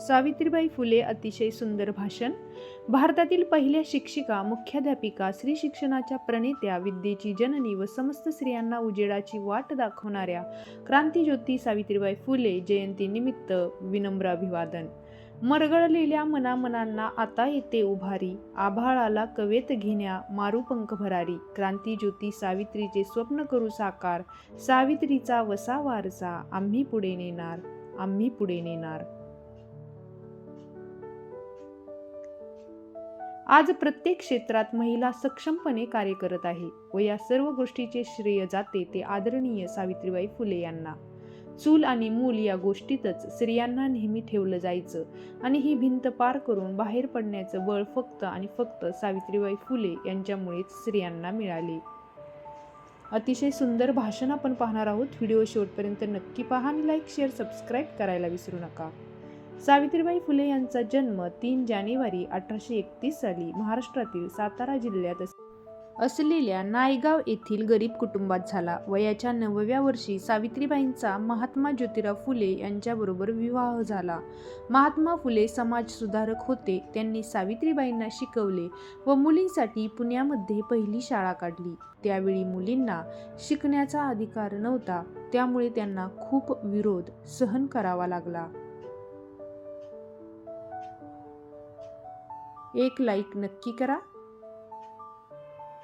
सावित्रीबाई फुले अतिशय सुंदर भाषण. भारतातील पहिल्या शिक्षिका मुख्याध्यापिका स्त्री शिक्षणाच्या प्रणेत्या विद्येची जननी व समस्त स्त्रियांना उजेडाची वाट दाखवणाऱ्या क्रांतीज्योती सावित्रीबाई फुले जयंतीनिमित्त विनम्र अभिवादन. मरगळलेल्या मनामनांना आता येते उभारी आभाळाला कवेत घेण्या मारू पंख भरारी. क्रांतीज्योती सावित्रीचे स्वप्न करू साकार सावित्रीचा वसा वारसा आम्ही पुढे नेणार आम्ही पुढे नेणार. आज प्रत्येक क्षेत्रात महिला सक्षमपणे कार्य करत आहे व या सर्व गोष्टीचे श्रेय जाते ते आदरणीय सावित्रीबाई फुले यांना. चूल आणि मूल या गोष्टीतच स्त्रियांना नेहमी ठेवलं जायचं आणि ही भिंत पार करून बाहेर पडण्याचं बळ फक्त आणि फक्त सावित्रीबाई फुले यांच्यामुळेच स्त्रियांना मिळाले. अतिशय सुंदर भाषण आपण पाहणार आहोत. व्हिडिओ शेवटपर्यंत नक्की पहा आणि लाईक शेअर सबस्क्राईब करायला विसरू नका. सावित्रीबाई फुले यांचा जन्म तीन जानेवारी अठराशे एकतीस साली महाराष्ट्रातील सातारा जिल्ह्यात असलेल्या नायगाव येथील गरीब कुटुंबात झाला. वयाच्या नवव्या वर्षी सावित्रीबाईंचा महात्मा ज्योतिराव फुले यांच्याबरोबर विवाह झाला. महात्मा फुले समाजसुधारक होते. त्यांनी सावित्रीबाईंना शिकवले व मुलींसाठी पुण्यामध्ये पहिली शाळा काढली. त्यावेळी मुलींना शिकण्याचा अधिकार नव्हता. त्यामुळे त्यांना खूप विरोध सहन करावा लागला. एक लाईक नक्की करा.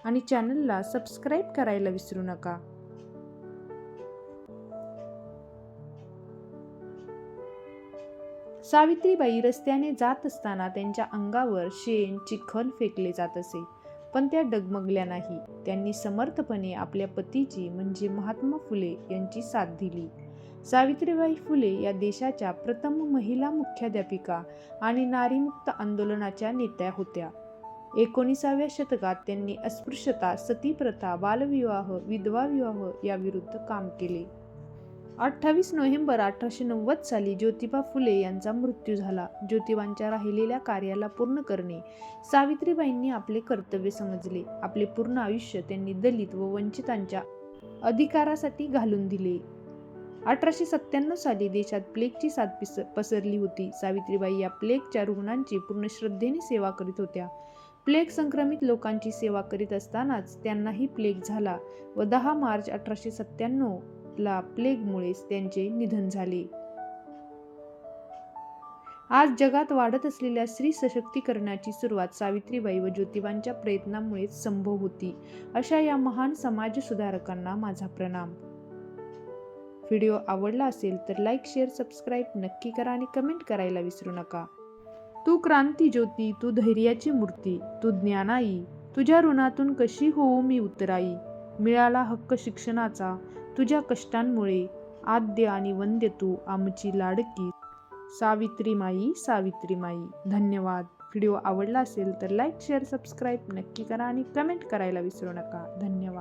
आणि चॅनलला सबस्क्राईब करायला विसरू नका. सावित्रीबाई रस्त्याने जात असताना त्यांच्या अंगावर शेण चिखल फेकले जात असे. पण त्या डगमगल्या नाही. त्यांनी समर्थपणे आपल्या पतीची म्हणजे महात्मा फुले यांची साथ दिली. सावित्रीबाई फुले या देशाच्या प्रथम महिला मुख्याध्यापिका आणि नारीमुक्त आंदोलनाच्या नेत्या होत्या. एकोणीसाव्या शतकात त्यांनी अस्पृश्यता सतीप्रथा बालविवाह विधवा विवाह याविरुद्ध काम केले. अठ्ठावीस नोव्हेंबर अठराशे नव्वद साली ज्योतिबा फुले यांचा मृत्यू झाला. ज्योतिबांच्या राहिलेल्या कार्याला पूर्ण करणे सावित्रीबाईंनी आपले कर्तव्य समजले. आपले पूर्ण आयुष्य त्यांनी दलित व वंचितांच्या अधिकारासाठी घालून दिले. अठराशे सत्त्याण्णव साली देशात प्लेगची साथ पिस पसरली होती. सावित्रीबाई या प्लेगच्या रुग्णांची पूर्ण श्रद्धेने सेवा करीत होत्या. प्लेग संक्रमित लोकांची सेवा करीत असतानाच त्यांनाही प्लेग झाला व दहा मार्च अठराशे सत्त्याण्णवला प्लेगमुळेच त्यांचे निधन झाले. आज जगात वाढत असलेल्या स्त्री सशक्तीकरणाची सुरुवात सावित्रीबाई व ज्योतिबांच्या प्रयत्नांमुळेच संभव होती. अशा या महान समाज सुधारकांना माझा प्रणाम. व्हिडिओ आवडला असेल तर लाईक शेअर सबस्क्राईब नक्की करा आणि कमेंट करायला विसरू नका. तू क्रांती ज्योती तू धैर्याची मूर्ती तू ज्ञानाई तुझ्या ऋणातून कशी होऊ मी उतराई? मिळाला हक्क शिक्षणाचा तुझ्या कष्टांमुळे आद्य आणि वंद्य तू आमची लाडकी. सावित्री माई सावित्री माई. धन्यवाद. व्हिडिओ आवडला असेल तर लाईक शेअर सबस्क्राईब नक्की करा आणि कमेंट करायला विसरू नका. धन्यवाद.